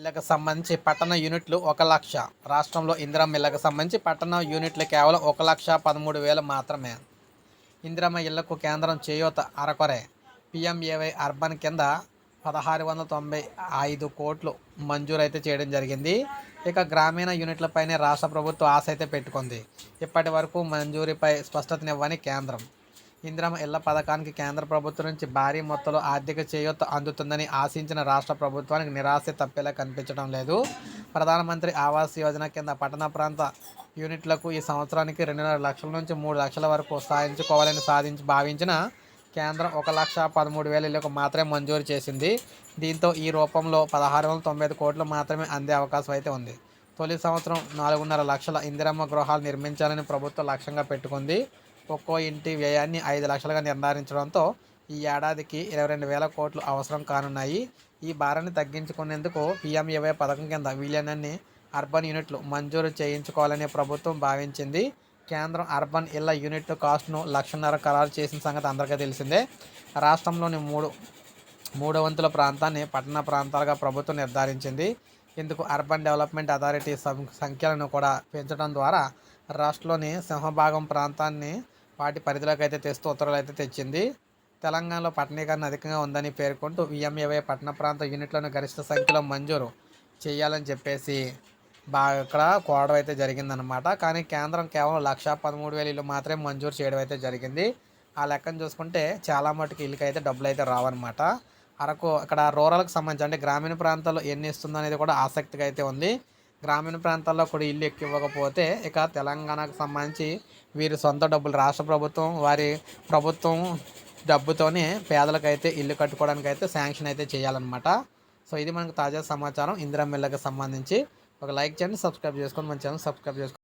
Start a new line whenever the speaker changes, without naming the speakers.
ఇళ్ళకు సంబంధించి పట్టణ యూనిట్లు ఒక లక్ష. రాష్ట్రంలో ఇందిరమ్మ ఇళ్ళకు సంబంధించి పట్టణ యూనిట్లు కేవలం ఒక లక్ష పదమూడు వేలు మాత్రమే. ఇందిరమ్మ ఇళ్ళకు కేంద్రం చేయూత అరకొరే. పిఎంఏవై అర్బన్ కింద పదహారు వందల తొంభై ఐదు కోట్లు మంజూరు అయితే చేయడం జరిగింది. ఇక గ్రామీణ యూనిట్లపైనే రాష్ట్ర ప్రభుత్వం ఆశ అయితే పెట్టుకుంది. ఇప్పటి వరకు మంజూరీపై స్పష్టతనివ్వని కేంద్రం. ఇందిరమ్మ ఇళ్ళ పథకానికి కేంద్ర ప్రభుత్వం నుంచి భారీ మొత్తంలో ఆర్థిక చేయూత అందుతుందని ఆశించిన రాష్ట్ర ప్రభుత్వానికి నిరాశ తప్పేలా కనిపించడం లేదు. ప్రధానమంత్రి ఆవాస్ యోజన కింద పట్టణ ప్రాంత యూనిట్లకు ఈ సంవత్సరానికి రెండున్నర లక్షల నుంచి మూడు లక్షల వరకు సాధించుకోవాలని సాధించి భావించిన కేంద్రం ఒక లక్ష పదమూడు వేల ఇళ్ళకు మాత్రమే మంజూరు చేసింది. దీంతో ఈ రూపంలో పదహారు వందల తొంభై ఐదు కోట్లు మాత్రమే అందే అవకాశం అయితే ఉంది. తొలి సంవత్సరం నాలుగున్నర లక్షల ఇందిరమ్మ గృహాలు నిర్మించాలని ప్రభుత్వం లక్ష్యంగా పెట్టుకుంది. ఒక్కో ఇంటి వ్యయాన్ని ఐదు లక్షలుగా నిర్ధారించడంతో ఈ ఏడాదికి ఇరవై రెండు వేల కోట్లు అవసరం కానున్నాయి. ఈ భారాన్ని తగ్గించుకునేందుకు పిఎంఏవై పథకం కింద వీలైనన్ని అర్బన్ యూనిట్లు మంజూరు చేయించుకోవాలని ప్రభుత్వం భావించింది. కేంద్రం అర్బన్ ఇళ్ళ యూనిట్ కాస్ట్ను లక్షన్నర ఖరారు చేసిన సంగతి అందరికీ తెలిసిందే. రాష్ట్రంలోని మూడు మూడు వంతుల ప్రాంతాన్ని పట్టణ ప్రాంతాలుగా ప్రభుత్వం నిర్ధారించింది. ఇందుకు అర్బన్ డెవలప్మెంట్ అథారిటీ సం- సంఖ్యలను కూడా పెంచడం ద్వారా రాష్ట్రంలోని సింహభాగం ప్రాంతాన్ని వాటి పరిధిలోకి అయితే తెస్తూ ఉత్తర్వులు అయితే తెచ్చింది. తెలంగాణలో పట్టణీకరణ అధికంగా ఉందని పేర్కొంటూ విఎంఏవై పట్టణ ప్రాంత యూనిట్లను గరిష్ట సంఖ్యలో మంజూరు చేయాలని చెప్పేసి బాగా ఇక్కడ కోవడం అయితే జరిగిందనమాట కానీ కేంద్రం కేవలం లక్ష పదమూడు వేల ఇల్లు మాత్రమే మంజూరు చేయడం అయితే జరిగింది. ఆ లెక్కను చూసుకుంటే చాలా మటుకు ఇల్లుకి అయితే డబ్బులు అయితే రావన్నమాట. అరకు అక్కడ రూరల్కి సంబంధించి అంటే గ్రామీణ ప్రాంతాల్లో ఎన్ని ఇస్తుందో అనేది కూడా ఆసక్తిగా అయితే ఉంది. గ్రామీణ ప్రాంతాల్లో కూడా ఇల్లు ఎక్కువ ఇవ్వకపోతే ఇక తెలంగాణకు సంబంధించి వీరి సొంత డబ్బులు రాష్ట్ర ప్రభుత్వం వారి ప్రభుత్వం డబ్బుతోనే పేదలకైతే ఇల్లు కట్టుకోవడానికి అయితే శాంక్షన్ అయితే చేయాలన్నమాట. సో ఇది మనకు తాజా సమాచారం. ఇందిరా మిల్లకి సంబంధించి ఒక లైక్ చేయండి సబ్స్క్రైబ్ చేసుకొని మన ఛానల్ సబ్స్క్రైబ్ చేసుకోండి.